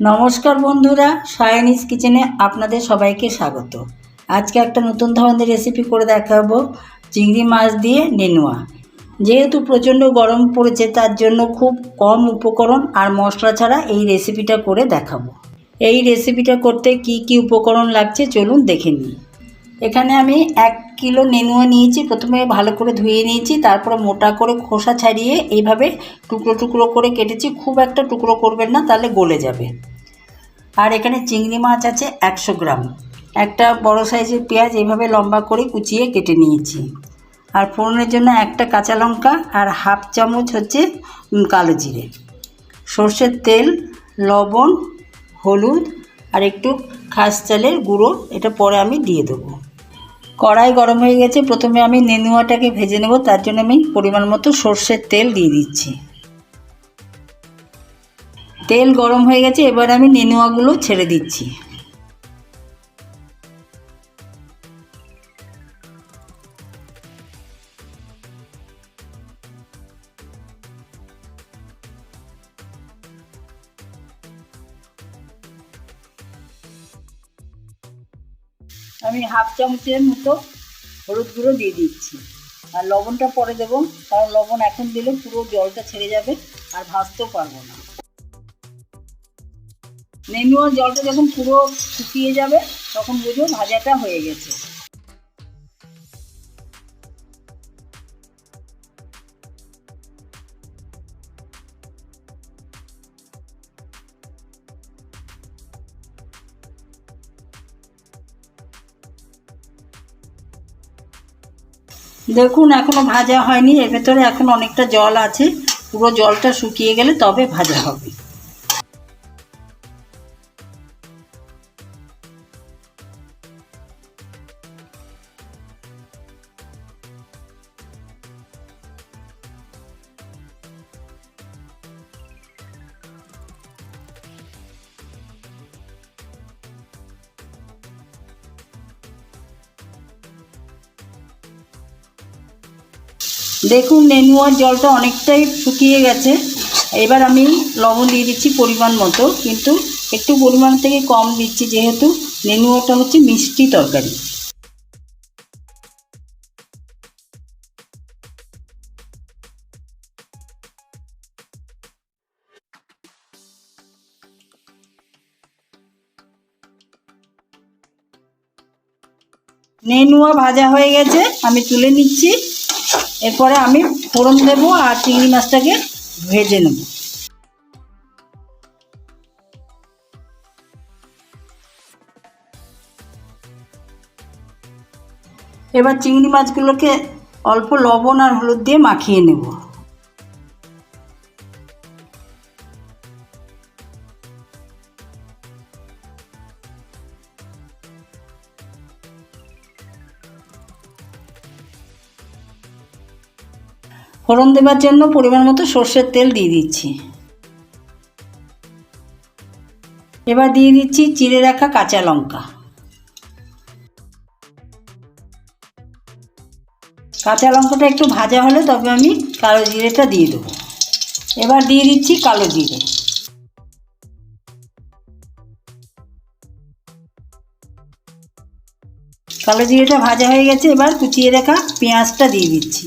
নমস্কার বন্ধুরা, সায়নিস কিচেনে আপনাদের সবাইকে স্বাগত। আজকে একটা নতুন ধরনের রেসিপি করে দেখাবো, চিংড়ি মাছ দিয়ে নেনুয়া। যেহেতু প্রচণ্ড গরম পড়েছে, তার জন্য খুব কম উপকরণ আর মশলা ছাড়া এই রেসিপিটা করে দেখাবো। এই রেসিপিটা করতে কি কি উপকরণ লাগছে চলুন দেখে নিই। এখানে আমি এক কিলো নেনুয়া নিয়েছি। প্রথমে ভালো করে ধুয়ে নিয়েছি, তারপরে মোটা করে খোসা ছাড়িয়ে এইভাবে টুকরো টুকরো করে কেটেছি। খুব একটা টুকরো করবেন না, তাহলে গলে যাবে। আর এখানে চিংড়ি মাছ আছে একশো গ্রাম। একটা বড় সাইজের পেঁয়াজ এইভাবে লম্বা করে কুচিয়ে কেটে নিয়েছি। আর ফোড়নের জন্য একটা কাঁচা লঙ্কা আর হাফ চামচ হচ্ছে কালো জিরে। সর্ষের তেল, লবণ, হলুদ আর একটু খাস চালের গুঁড়ো, এটা পরে আমি দিয়ে দেবো। কড়াই গরম হয়ে গেছে, প্রথমে আমি নেনুয়াটাকে ভেজে নেব, তার জন্য আমি পরিমাণ মতো সর্ষের তেল দিয়ে দিচ্ছি। তেল গরম হয়ে গেছে, এবার আমি নেনুয়াগুলো ছেড়ে দিচ্ছি। আমি হাফ চামচের মতো হলুদ গুঁড়ো দিয়ে দিচ্ছি। আর লবণটা পরে দেবো, কারণ লবণ এখন দিলে পুরো জলটা ছেড়ে যাবে, আর ভাজতেও পারব না। নেনুয়া জলটা যখন পুরো শুকিয়ে যাবে, তখন বুঝো ভাজাটা হয়ে গেছে। দেখুন এখনও ভাজা হয়নি, এর ভেতরে এখন অনেকটা জল আছে। পুরো জলটা শুকিয়ে গেলে তবে ভাজা হবে। দেখুন নেনুয়ার জলটা অনেকটাই শুকিয়ে গেছে। এবার আমি লবণ দিয়ে দিচ্ছি পরিমাণ মতো, কিন্তু একটু পরিমাণ থেকে কম দিচ্ছি, যেহেতু নেনুয়াটা হচ্ছে মিষ্টি তরকারি। নেনুয়া ভাজা হয়ে গেছে, আমি তুলে নিচ্ছি। এরপরে আমি ফোড়ন দেব আর চিংড়ি মাছটাকে ভেজে নেব। এবার চিংড়ি মাছগুলোকে অল্প লবণ আর হলুদ দিয়ে মাখিয়ে নেব। ফোড়ন দেবার জন্য পরিমাণ মতো সর্ষের তেল দিয়ে দিচ্ছি। এবার দিয়ে দিচ্ছি চিড়ে রাখা কাঁচা লঙ্কা। কাঁচা লঙ্কাটা একটু ভাজা হলে তবে আমি কালো জিরেটা দিয়ে দেবো। এবার দিয়ে দিচ্ছি কালো জিরে। কালো জিরেটা ভাজা হয়ে গেছে, এবার কুচিয়ে রাখা পেঁয়াজটা দিয়ে দিচ্ছি।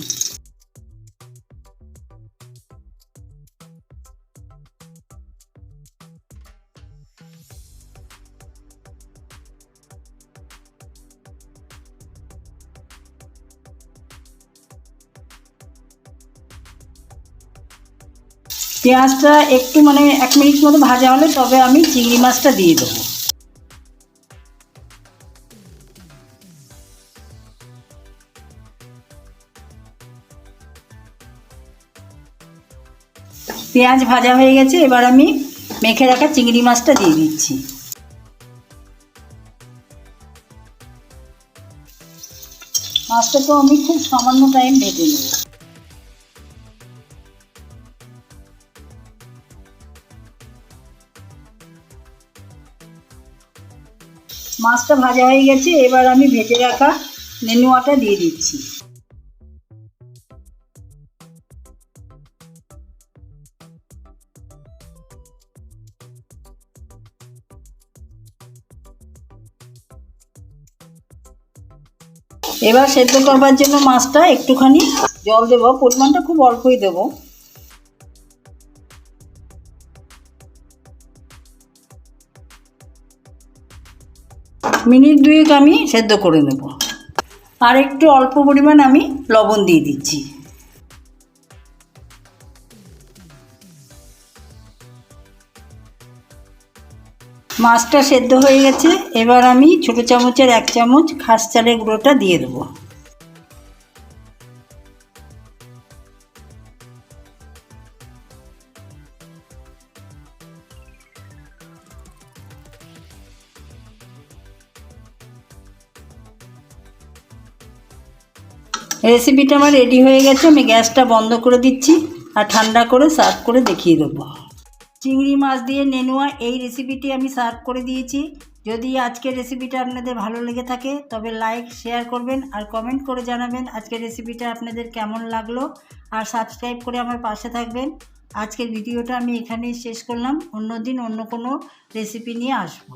পেঁয়াজটা একটু মানে এক মিনিট মতো ভাজা হলে তবে আমি চিংড়ি মাছটা দিয়ে দেবো। পেঁয়াজ ভাজা হয়ে গেছে, এবার আমি মেখে রাখা চিংড়ি মাছটা দিয়ে দিচ্ছি। মাছটা তো আমি খুব সামান্য টাইম ভেজে নেব। মাছটা ভাজা হয়ে গেছে, এবার আমি ভেজে রাখা নেনুয়াটা দিয়ে দিচ্ছি। এবার সেদ্ধ করবার জন্য মাছটা একটুখানি জল দেবো, পরিমাণটা খুব অল্পই দেবো। মিনিট দুয়েক আমি সেদ্ধ করে নেব। আর একটু অল্প পরিমাণ আমি লবণ দিয়ে দিচ্ছি। মাছটা সেদ্ধ হয়ে গেছে। এবার আমি ছোটো চামচের এক চামচ খাস চালের গুঁড়োটা দিয়ে দেবো। রেসিপিটা আমার রেডি হয়ে গেছে, আমি গ্যাসটা বন্ধ করে দিচ্ছি আর ঠান্ডা করে সার্ভ করে দেখিয়ে দেবো। চিংড়ি মাছ দিয়ে নেনুয়া, এই রেসিপিটি আমি সার্ভ করে দিয়েছি। যদি আজকের রেসিপিটা আপনাদের ভালো লেগে থাকে, তবে লাইক শেয়ার করবেন আর কমেন্ট করে জানাবেন আজকের রেসিপিটা আপনাদের কেমন লাগল। আর সাবস্ক্রাইব করে আমার পাশে থাকবেন। আজকের ভিডিওটা আমি এখানেই শেষ করলাম। অন্য দিন অন্য কোনো রেসিপি নিয়ে আসব।